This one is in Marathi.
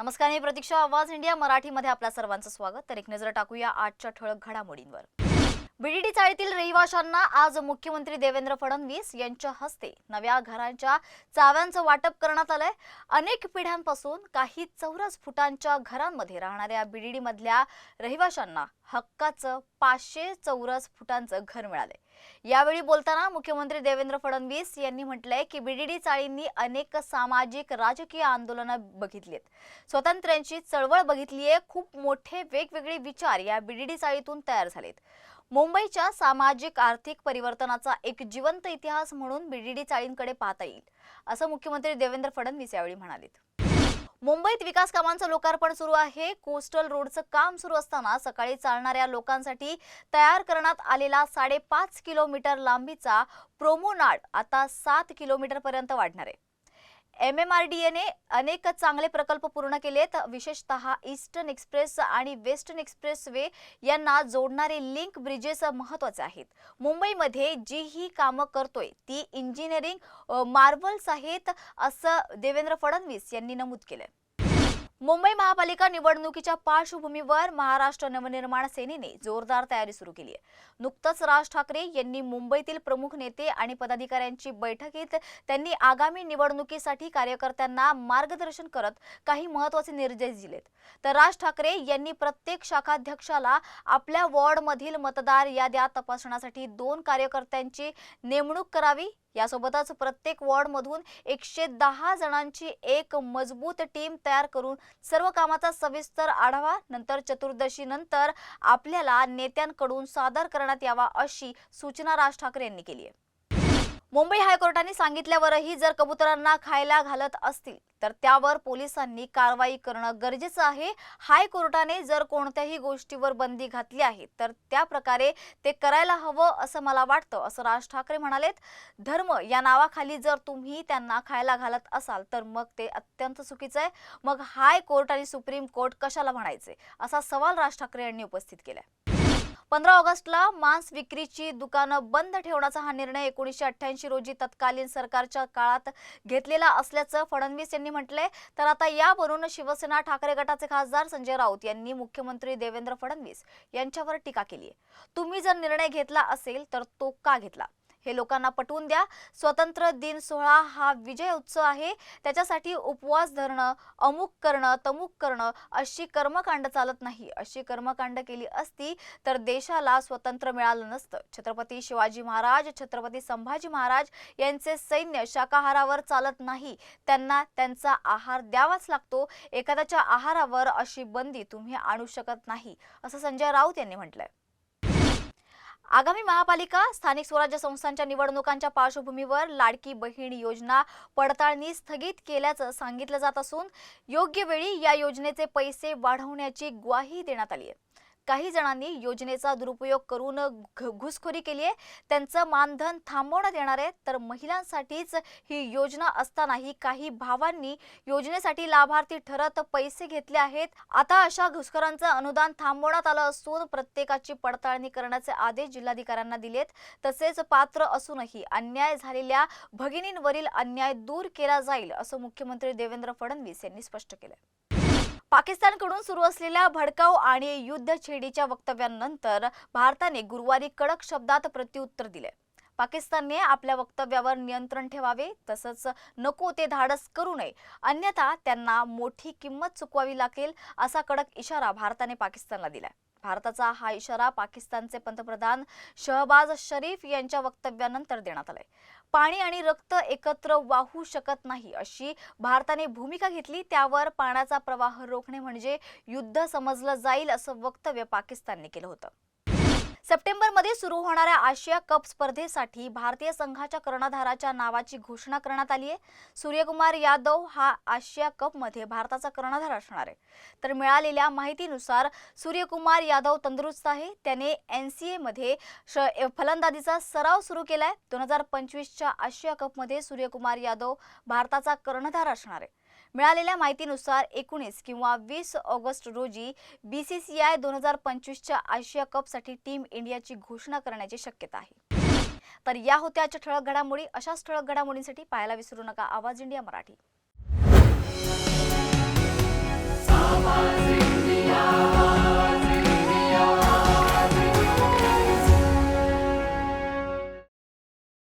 नमस्कार मी प्रतीक्षा आवाज इंडिया मराठीमध्ये आपल्या सर्वांचं स्वागत. तर एक नजर टाकूया आजच्या ठळक घडामोडींवर. बीडीडी चाळीतील रहिवाशांना आज मुख्यमंत्री देवेंद्र फडणवीस यांच्या हस्ते नव्या घरांच्या चाव्यांचं वाटप करण्यात आलंय. अनेक पिढ्यांपासून काही चौरस फुटांच्या घरांमध्ये राहणाऱ्या बीडीडी मधल्या रहिवाशांना हक्काचं पाचशे चौरस फुटांचं घर मिळालंय. यावेळी बोलताना मुख्यमंत्री देवेंद्र फडणवीस यांनी म्हटलंय की बीडीडी चाळींनी अनेक सामाजिक राजकीय आंदोलनं बघितलीत. स्वातंत्र्यांची चळवळ बघितलीये. खूप मोठे वेगवेगळे विचार या बीडीडी चाळीतून तयार झालेत. मुंबईच्या सामाजिक आर्थिक परिवर्तनाचा एक जिवंत इतिहास म्हणून बीडीडी चाळींकडे पाहता येईल असं मुख्यमंत्री देवेंद्र फडणवीस यावेळी म्हणालेत. मुंबईत विकास कामांचं लोकार्पण सुरू आहे. कोस्टल रोडचं काम सुरू असताना सकाळी चालणाऱ्या लोकांसाठी तयार करण्यात आलेला साडेपाच किलोमीटर लांबीचा प्रोमोनाड आता सात किलोमीटर पर्यंत वाढणार आहे. एम एम आर डी एने अनेक चांगले प्रकल्प पूर्ण केलेत. विशेषतः ईस्टर्न एक्सप्रेस आणि वेस्टर्न एक्सप्रेस वे यांना जोडणारे लिंक ब्रिजेस महत्त्वाचे आहेत. मुंबईमध्ये जी ही कामं करतोय. ती इंजिनिअरिंग मार्वल्स आहेत असं देवेंद्र फडणवीस यांनी नमूद केलंय. मुंबई महापालिका निवडणुकीच्या पार्श्वभूमीवर महाराष्ट्र नवनिर्माण सेनेने जोरदार तयारी सुरू केली आहे. नुकतंच राज ठाकरे यांनी मुंबईतील प्रमुख नेते आणि पदाधिकाऱ्यांची बैठकीत त्यांनी आगामी निवडणुकीसाठी कार्यकर्त्यांना मार्गदर्शन करत काही महत्त्वाचे निर्देश दिलेत. तर राज ठाकरे यांनी प्रत्येक शाखाध्यक्षाला आपल्या वॉर्डमधील मतदार याद्या तपासण्यासाठी दोन कार्यकर्त्यांची नेमणूक करावी यासोबतच प्रत्येक वॉर्डमधून एकशे दहा जणांची एक मजबूत टीम तयार करून सर्व कामाचा सविस्तर आढावा नंतर चतुर्दशीनंतर आपल्याला नेत्यांकडून सादर करण्यात यावा अशी सूचना राज ठाकरे यांनी केली आहे. मुंबई हायकोर्टाने सांगितल्यावरही जर कबुतरांना खायला घालत असतील तर त्यावर पोलिसांनी कारवाई करणं गरजेचं आहे. हायकोर्टाने जर कोणत्याही गोष्टीवर बंदी घातली आहे तर त्या प्रकारे ते करायला हवं असं मला वाटतं असं राज ठाकरे म्हणालेत. धर्म या नावाखाली जर तुम्ही त्यांना खायला घालत असाल तर मग ते अत्यंत चुकीचं आहे. मग हायकोर्ट आणि सुप्रीम कोर्ट कशाला म्हणायचे? असा सवाल राज ठाकरे यांनी उपस्थित केलाय. पंधरा ऑगस्टला मांस विक्रीची दुकानं बंद ठेवण्याचा हा निर्णय एकोणीसशे अठ्ठ्याऐंशी रोजी तत्कालीन सरकारच्या काळात घेतलेला असल्याचं फडणवीस यांनी म्हटलंय. तर आता यावरून शिवसेना ठाकरे गटाचे खासदार संजय राऊत यांनी मुख्यमंत्री देवेंद्र फडणवीस यांच्यावर टीका केली तुम्ही जर निर्णय घेतला असेल तर तो का घेतला? हे लोकांना पटवून द्या. स्वतंत्र दिन सोहळा हा विजय उत्सव आहे. त्याच्यासाठी उपवास धरणं अमुक करणं तमुक करणं अशी कर्मकांड चालत नाही. अशी कर्मकांड केली असती तर देशाला स्वतंत्र मिळालं नसतं. छत्रपती शिवाजी महाराज छत्रपती संभाजी महाराज यांचे सैन्य शाकाहारावर चालत नाही. त्यांना त्यांचा आहार द्यावाच लागतो. एखाद्याच्या आहारावर अशी बंदी तुम्ही आणू शकत नाही. असं संजय राऊत यांनी म्हटलंय. आगामी महापालिका स्थानिक स्वराज्य संस्थांच्या निवडणुकांच्या पार्श्वभूमीवर लाडकी बहीण योजना पडताळणी स्थगित केल्याचं सांगितलं जात असून योग्य वेळी या योजनेचे पैसे वाढवण्याची ग्वाही देण्यात आली आहे. काही जणांनी योजनेचा दुरुपयोग करून घ- घुसखोरी केली आहे. त्यांचं मानधन थांबवण्यात येणार आहे. तर महिलांसाठीच ही योजना असतानाही काही भावांनी योजनेसाठी लाभार्थी ठरत पैसे घेतले आहेत. आता अशा घुसखोरांचं अनुदान थांबवण्यात आलं असून प्रत्येकाची पडताळणी करण्याचे आदेश जिल्हाधिकाऱ्यांना दिलेत. तसेच पात्र असूनही अन्याय झालेल्या भगिनींवरील अन्याय दूर केला जाईल असं मुख्यमंत्री देवेंद्र फडणवीस यांनी स्पष्ट केलं पाकिस्तानकडून सुरू असलेल्या भडकाव आणि युद्धछेडीच्या वक्तव्यानंतर भारताने गुरुवारी कडक शब्दात प्रत्युत्तर दिले. पाकिस्तानने आपल्या वक्तव्यावर नियंत्रण ठेवावे तसंच नको ते धाडस करू नये अन्यथा त्यांना मोठी किंमत चुकवावी लागेल असा कडक इशारा भारताने पाकिस्तानला दिलाय. भारताचा हा इशारा पाकिस्तानचे पंतप्रधान शहबाज शरीफ यांच्या वक्तव्यानंतर देण्यात आलाय. पाणी आणि रक्त एकत्र वाहू शकत नाही अशी भारताने भूमिका घेतली त्यावर पाण्याचा प्रवाह रोखणे म्हणजे युद्ध समजलं जाईल असं वक्तव्य पाकिस्तानने केलं होतं. सप्टेंबरमध्ये सुरू होणाऱ्या आशिया कप स्पर्धेसाठी भारतीय संघाच्या कर्णधाराच्या नावाची घोषणा करण्यात आली आहे. सूर्यकुमार यादव हा आशिया कपमध्ये भारताचा कर्णधार असणार आहे. तर मिळालेल्या माहितीनुसार सूर्यकुमार यादव तंदुरुस्त आहे. त्याने एन सी एमध्ये श फलंदाजीचा सराव सुरू केलाय. दोन हजार पंचवीसच्या आशिया कपमध्ये सूर्यकुमार यादव भारताचा कर्णधार असणार आहे. मिळालेल्या माहितीनुसार एकोणीस किंवा वीस ऑगस्ट रोजी बी सी सी आय दोन हजार पंचवीसच्या आशिया कपसाठी टीम इंडियाची घोषणा करण्याची शक्यता आहे. तर या होत्या आजच्या ठळक घडामोडी. अशाच ठळक घडामोडींसाठी पाहायला विसरू नका. आवाज इंडिया मराठी.